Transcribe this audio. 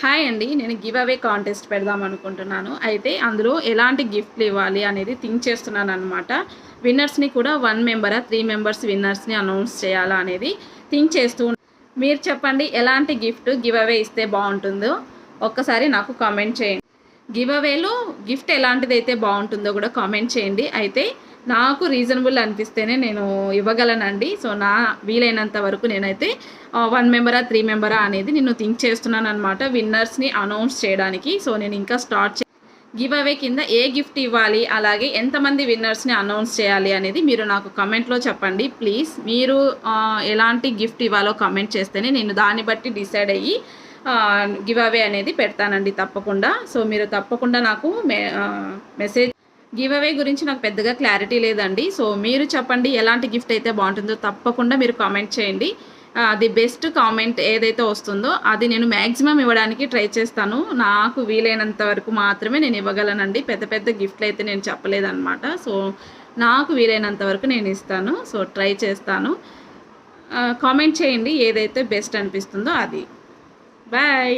Hi అండి నేను give away contest పెడదాం అనుకుంటున్నాను. అయితే అందులో ఎలాంటి గిఫ్ట్లు ఇవ్వాలి అనేది థింక్ చేస్తున్నాను అనమాట విన్నర్స్ని కూడా వన్ మెంబరా త్రీ మెంబర్స్ విన్నర్స్ని అనౌన్స్ చేయాలా అనేది థింక్ చేస్తూ మీరు చెప్పండి ఎలాంటి గిఫ్ట్ గివ్ అవే ఇస్తే బాగుంటుందో? ఒక్కసారి నాకు కామెంట్ చేయండి. గివ్ అవేలో గిఫ్ట్ ఎలాంటిది అయితే బాగుంటుందో కూడా కామెంట్ చేయండి. అయితే నాకు రీజనబుల్ అనిపిస్తేనే నేను ఇవ్వగలనండి. సో నా వీలైనంత వరకు నేనైతే వన్ మెంబరా త్రీ మెంబరా అనేది నేను థింక్ చేస్తున్నాను అనమాట విన్నర్స్ని అనౌన్స్ చేయడానికి. సో నేను ఇంకా స్టార్ట్ చే గివ్ అవే కింద ఏ గిఫ్ట్ ఇవ్వాలి అలాగే ఎంతమంది విన్నర్స్ని అనౌన్స్ చేయాలి అనేది మీరు నాకు కమెంట్లో చెప్పండి. ప్లీజ్ మీరు ఎలాంటి గిఫ్ట్ ఇవ్వాలో కమెంట్ చేస్తేనే నేను దాన్ని బట్టి డిసైడ్ అయ్యి గివ్ అవే అనేది పెడతానండి తప్పకుండా. సో మీరు తప్పకుండా నాకు మె మెసేజ్ గివ్ అవే గురించి నాకు పెద్దగా క్లారిటీ లేదండి. సో మీరు చెప్పండి ఎలాంటి గిఫ్ట్ అయితే బాగుంటుందో తప్పకుండా మీరు కామెంట్ చేయండి. ది బెస్ట్ కామెంట్ ఏదైతే వస్తుందో అది నేను మ్యాక్సిమం ఇవ్వడానికి ట్రై చేస్తాను. నాకు వీలైనంత వరకు మాత్రమే నేను ఇవ్వగలనండి. పెద్ద పెద్ద గిఫ్ట్లు అయితే నేను చెప్పలేదన్నమాట. సో నాకు వీలైనంత వరకు నేను ఇస్తాను. సో ట్రై చేస్తాను. Uh, కామెంట్ చేయండి ఏదైతే బెస్ట్ అనిపిస్తుందో అది. బాయ్